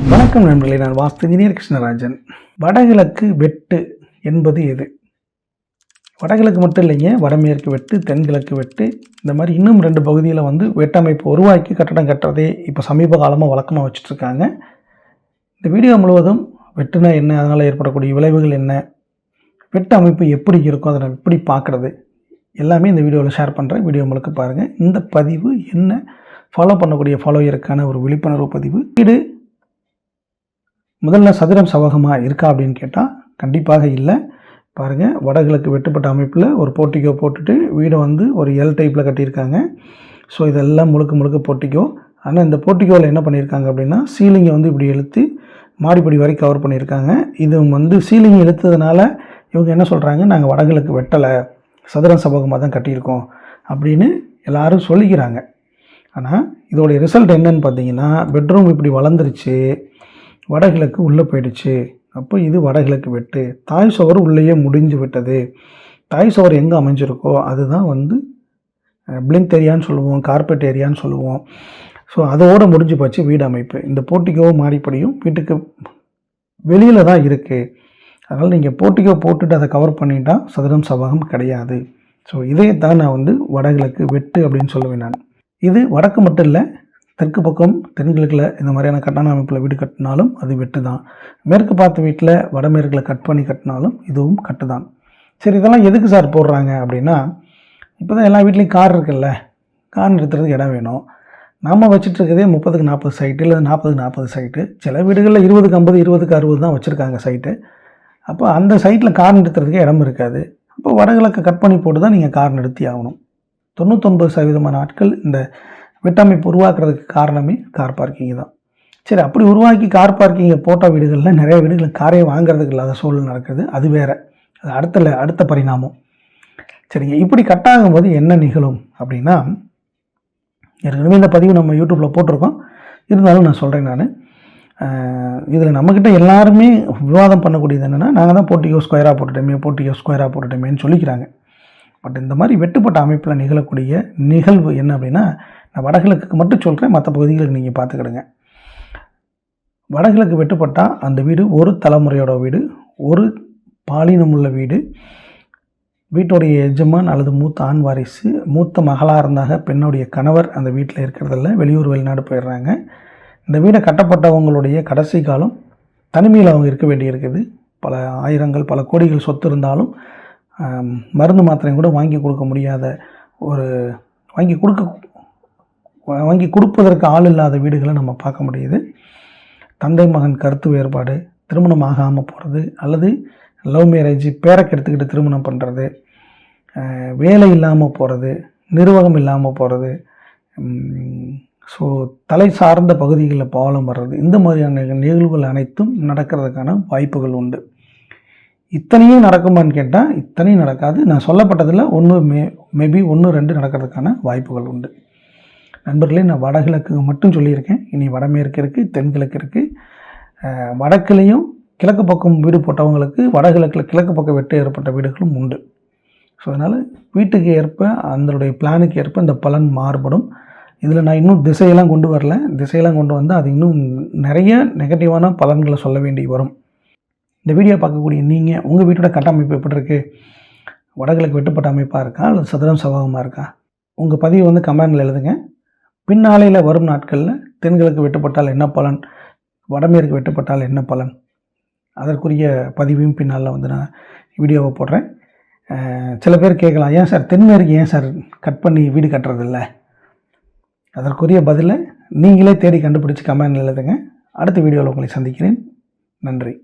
வணக்கம் நண்பர்களே நான் வாஸ்து இன்ஜினியர் கிருஷ்ணராஜன். வடகிழக்கு வெட்டு என்பது எது? வடகிழக்கு மட்டும் இல்லைங்க வடமேற்கு வெட்டு தென்கிழக்கு வெட்டு இந்த மாதிரி இன்னும் ரெண்டு பகுதியில் வந்து வெட்டமைப்பு உருவாக்கி கட்டடம் கட்டுறதே இப்போ சமீப காலமாக வழக்கமாக வச்சுட்ருக்காங்க. இந்த வீடியோ முழுவதும் வெட்டுனா என்ன அதனால் ஏற்படக்கூடிய விளைவுகள் என்ன வெட்டு அமைப்பு எப்படி இருக்கும் அதை எப்படி பார்க்குறது எல்லாமே இந்த வீடியோவில் ஷேர் பண்ணுறேன் வீடியோ முழுக்க பாருங்கள் இந்த பதிவு என்ன? ஃபாலோ பண்ணக்கூடிய ஃபாலோயருக்கான ஒரு விழிப்புணர்வு பதிவு. வீடு முதல்ல சதுரம் சவகமாக இருக்கா அப்படின்னு கேட்டால் கண்டிப்பாக இல்லை. பாருங்கள் வடகிழக்கு வெட்டுப்பட்ட அமைப்பில் ஒரு போர்ட்டிக்கோ போட்டுட்டு வீடை வந்து ஒரு எல் டைப்பில் கட்டியிருக்காங்க. ஸோ இதெல்லாம் முழுக்க முழுக்க போர்ட்டிக்கோ ஆனால் இந்த போர்ட்டிக்கோவில் என்ன பண்ணியிருக்காங்க அப்படின்னா சீலிங்கை வந்து இப்படி இழுத்து மாடிப்படி வரை கவர் பண்ணியிருக்காங்க. இது வந்து சீலிங் இழுத்ததுனால இவங்க என்ன சொல்கிறாங்க நாங்கள் வடகிழக்கு வெட்டலை. சதுரம் சபகமாக தான் கட்டியிருக்கோம். அப்படின்னு எல்லாரும் சொல்லிக்கிறாங்க. ஆனால் இதோடைய ரிசல்ட் என்னன்னு பார்த்தீங்கன்னா பெட்ரூம் இப்படி வளர்ந்துருச்சு. வடகிழக்கு உள்ளே போயிடுச்சு. அப்போ இது வடகிழக்கு வெட்டு. தாய் சுவர் உள்ளேயே முடிஞ்சு விட்டது. தாய் சுவர் எங்கே அமைஞ்சிருக்கோ அதுதான் வந்து பிளிங்க் ஏரியான்னு சொல்லுவோம் கார்பெட் ஏரியான்னு சொல்லுவோம். ஸோ அதோடு முடிஞ்சு போச்சு வீடு அமைப்பு. இந்த போட்டிக்கோ மாடிப்படியும் வீட்டுக்கு வெளியில் தான் இருக்குது அதனால் நீங்கள் போட்டிக்கோ போட்டுட்டு அதை கவர் பண்ணிட்டா சதுரம் சவகம் கிடையாது. ஸோ இதையே தான் நான் வந்து வடகிழக்கு வெட்டு அப்படின்னு சொல்லுவேன் நான். இது வடக்கு மட்டும் இல்லை தெற்கு பக்கம் தென்கிழக்கில் இந்த மாதிரியான கட்டான அமைப்பில் வீடு கட்டினாலும் அது வெட்டு தான் மேற்கு பார்த்த வீட்டில் வடமேற்கில் கட் பண்ணி கட்டினாலும் இதுவும் கட்டு தான் சரி இதெல்லாம் எதுக்கு சார் போடுறாங்க அப்படின்னா இப்போ தான் எல்லா வீட்லேயும் கார் இருக்குல்ல கார் நிறுத்துறதுக்கு இடம் வேணும். நம்ம வச்சுட்ருக்கதே முப்பதுக்கு நாற்பது சைட்டு இல்லை நாற்பதுக்கு நாற்பது சைட்டு சில வீடுகளில் இருபதுக்கு ஐம்பது இருபதுக்கு அறுபது தான் வச்சுருக்காங்க சைட்டு அப்போ அந்த சைட்டில் கார் நிறுத்துறதுக்கு இடம் இருக்காது. அப்போ வடகிழக்கு கட் பண்ணி போட்டு தான் நீங்கள் கார் நிறுத்தி ஆகணும். தொண்ணூத்தொன்பது சதவீதமான ஆட்கள் இந்த வெட்டமைப்பு உருவாக்குறதுக்கு காரணமே கார் பார்க்கிங் தான். சரி அப்படி உருவாக்கி கார் பார்க்கிங்கை போட்ட வீடுகளில் நிறைய வீடுகள் காரே வாங்குறதுக்கு இல்லாத சூழல் நடக்குது. அது வேறு. அது அடுத்த அடுத்த பரிணாமம். சரிங்க இப்படி கட்டாகும் போது என்ன நிகழும் அப்படின்னா ஏற்கனவே இந்த பதிவு நம்ம யூடியூப்பில் போட்டிருக்கோம். இருந்தாலும் நான் சொல்கிறேன் நான். இதில் நம்மக்கிட்ட எல்லாருமே விவாதம் பண்ணக்கூடியது என்னென்னா நாங்கள் தான் போட்டியோ ஸ்கொயராக போட்டுட்டோமே போட்டியோ ஸ்கொயராக போட்டுட்டோமேன்னு சொல்லிக்கிறாங்க. பட் இந்த மாதிரி வெட்டுப்பட்ட அமைப்பில் நிகழக்கூடிய நிகழ்வு என்ன அப்படின்னா நான் வடகிழக்கு மட்டும் சொல்கிறேன் மற்ற பகுதிகளுக்கு நீங்கள் பார்த்துக்கிடுங்க. வடகிழக்கு வெட்டுப்பட்டால் அந்த வீடு ஒரு தலைமுறையோட வீடு ஒரு பாலினமுள்ள வீடு. வீட்டுடைய எஜமான் அல்லது மூத்த ஆண் வாரிசு மூத்த மகளாக இருந்தாக பெண்ணுடைய கணவர் அந்த வீட்டில் இருக்கிறதில்ல வெளியூர் வெளிநாடு போயிடுறாங்க. இந்த வீடை கட்டப்பட்டவங்களுடைய கடைசி காலம் தனிமையில் அவங்க இருக்க வேண்டியிருக்குது. பல ஆயிரங்கள் பல கோடிகள் சொத்து இருந்தாலும் மருந்து மாத்திரையும் கூட வாங்கி கொடுக்க முடியாத ஒரு வாங்கி கொடுக்க வாங்கி கொடுப்பதற்கு ஆள் இல்லாத வீடுகளை நம்ம பார்க்க முடியுது. தந்தை மகன் கருத்து வேறுபாடு திருமணம் ஆகாமல் போகிறது அல்லது லவ் மேரேஜ் பேரக்கு எடுத்துக்கிட்டு திருமணம் பண்ணுறது வேலை இல்லாமல் போகிறது நிர்வாகம் இல்லாமல் போகிறது ஸோ தலை சார்ந்த பகுதிகளில் பாலம் வர்றது இந்த மாதிரியான நிகழ்வுகள் அனைத்தும் நடக்கிறதுக்கான வாய்ப்புகள் உண்டு. இத்தனையும் நடக்குமான்னு கேட்டால் இத்தனையும் நடக்காது. நான் சொல்லப்பட்டதில் ஒன்று மே மேபி ஒன்று ரெண்டு நடக்கிறதுக்கான வாய்ப்புகள் உண்டு. நண்பர்களே நான் வடகிழக்கு மட்டும் சொல்லியிருக்கேன். இனி வடமேற்கு இருக்குது தென்கிழக்கு இருக்குது வடக்குலேயும் கிழக்கு பக்கம் வீடு போட்டவங்களுக்கு வடகிழக்கில் கிழக்கு பக்கம் வெட்டு ஏற்பட்ட வீடுகளும் உண்டு. ஸோ அதனால் வீட்டுக்கு ஏற்ப அதனுடைய பிளானுக்கு ஏற்ப இந்த பலன் மாறுபடும். இதில் நான் இன்னும் திசையெல்லாம் கொண்டு வரல. திசையெல்லாம் கொண்டு வந்தால் அது இன்னும் நிறைய நெகட்டிவான பலன்களை சொல்ல வேண்டி வரும். இந்த வீடியோ பார்க்கக்கூடிய நீங்கள் உங்கள் வீட்டோட கட்டமைப்பு எப்படி இருக்குது வடகிழக்கு வெட்டுப்பட்ட அமைப்பாக இருக்கா? அல்லது சதுரம் சவாகமாக இருக்கா? உங்கள் பதிவு வந்து கமெண்டில் எழுதுங்க. பின்னாலையில் வரும் நாட்களில் தென்கிழக்கு வெட்டுப்பட்டால் என்ன பலன்? வடமேற்கு வெட்டுப்பட்டால் என்ன பலன்? அதற்குரிய பதிவையும் பின்னால் வந்து நான் வீடியோவை போடுறேன். சில பேர் கேட்கலாம் ஏன் சார் தென்மேற்கு ஏன் சார் கட் பண்ணி வீடு கட்டுறதில்ல? அதற்குரிய பதிலை நீங்களே தேடி கண்டுபிடிச்சி கமெண்ட் எழுதுங்க. அடுத்த வீடியோவில் உங்களை சந்திக்கிறேன். நன்றி.